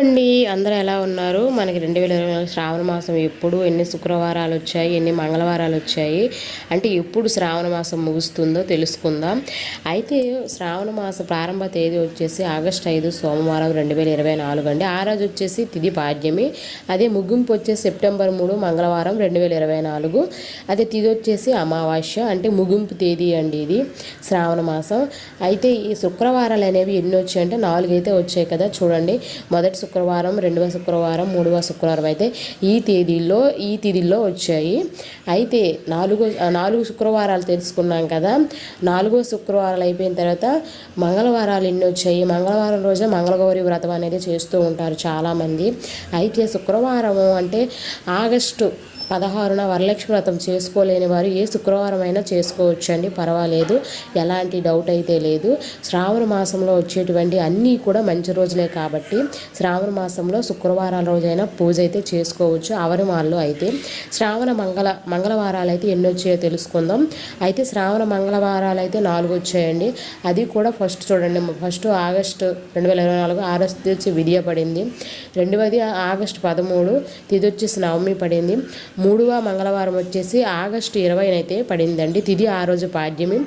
అండి అందరూ ఎలా ఉన్నారు? మనకి రెండు వేల ఇరవై నాలుగు శ్రావణ మాసం ఎప్పుడు ఎన్ని శుక్రవారాలు వచ్చాయి ఎన్ని మంగళవారాలు వచ్చాయి అంటే ఎప్పుడు శ్రావణ మాసం ముగుస్తుందో తెలుసుకుందాం. అయితే శ్రావణ మాస ప్రారంభ తేదీ వచ్చేసి ఆగస్ట్ ఐదు సోమవారం రెండు వేల ఇరవై నాలుగు అండి. ఆ రోజు వచ్చేసి తిది పాడ్యమి అదే ముగింపు వచ్చేసి సెప్టెంబర్ మూడు మంగళవారం రెండు వేల ఇరవై నాలుగు అదే తిది వచ్చేసి అమావాస్య అంటే ముగింపు తేదీ అండి ఇది శ్రావణ మాసం. అయితే ఈ శుక్రవారాలు అనేవి ఎన్ని వచ్చాయంటే అంటే నాలుగైతే వచ్చాయి కదా చూడండి. మొదటి శుక్రవారం రెండవ శుక్రవారం మూడవ శుక్రవారం అయితే ఈ తేదీల్లో ఈ తేదీల్లో వచ్చాయి. అయితే నాలుగో నాలుగు శుక్రవారాలు తెలుసుకున్నాం కదా. నాలుగో శుక్రవారాలు అయిపోయిన తర్వాత మంగళవారాలు ఎన్ని వచ్చాయి? మంగళవారం రోజే మంగళగౌరి వ్రతం అనేది చేస్తూ ఉంటారు చాలామంది. అయితే శుక్రవారము అంటే ఆగస్టు పదహారున వరలక్ష్మి వ్రతం చేసుకోలేని వారు ఏ శుక్రవారం అయినా చేసుకోవచ్చండి పర్వాలేదు. ఎలాంటి డౌట్ అయితే లేదు. శ్రావణ మాసంలో వచ్చేటువంటి అన్నీ కూడా మంచి రోజులే కాబట్టి శ్రావణ మాసంలో శుక్రవారాల రోజైనా పూజ అయితే చేసుకోవచ్చు. అవరిమాల్లో అయితే శ్రావణ మంగళ మంగళవారాలు అయితే ఎన్ని వచ్చాయో తెలుసుకుందాం. అయితే శ్రావణ మంగళవారాలు అయితే నాలుగు వచ్చాయండి. అది కూడా ఫస్ట్ చూడండి. ఫస్ట్ ఆగస్టు రెండు వేల ఇరవై నాలుగు ఆగస్టు వచ్చి విడియ పడింది రెండవది ఆగస్టు పదమూడు తిది వచ్చేసి నవమి పడింది. మూడవ మంగళవారం వచ్చేసి ఆగస్టు ఇరవైనైతే పడిందండి. తిది ఆ రోజు పాడ్యమి.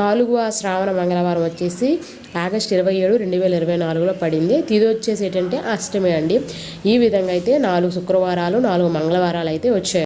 నాలుగవ శ్రావణ మంగళవారం వచ్చేసి ఆగస్టు ఇరవై ఏడు రెండు వేల ఇరవై నాలుగులో పడింది. తిది వచ్చేసి ఏంటంటే అష్టమి అండి. ఈ విధంగా అయితే నాలుగు శుక్రవారాలు నాలుగు మంగళవారాలు అయితే వచ్చాయి.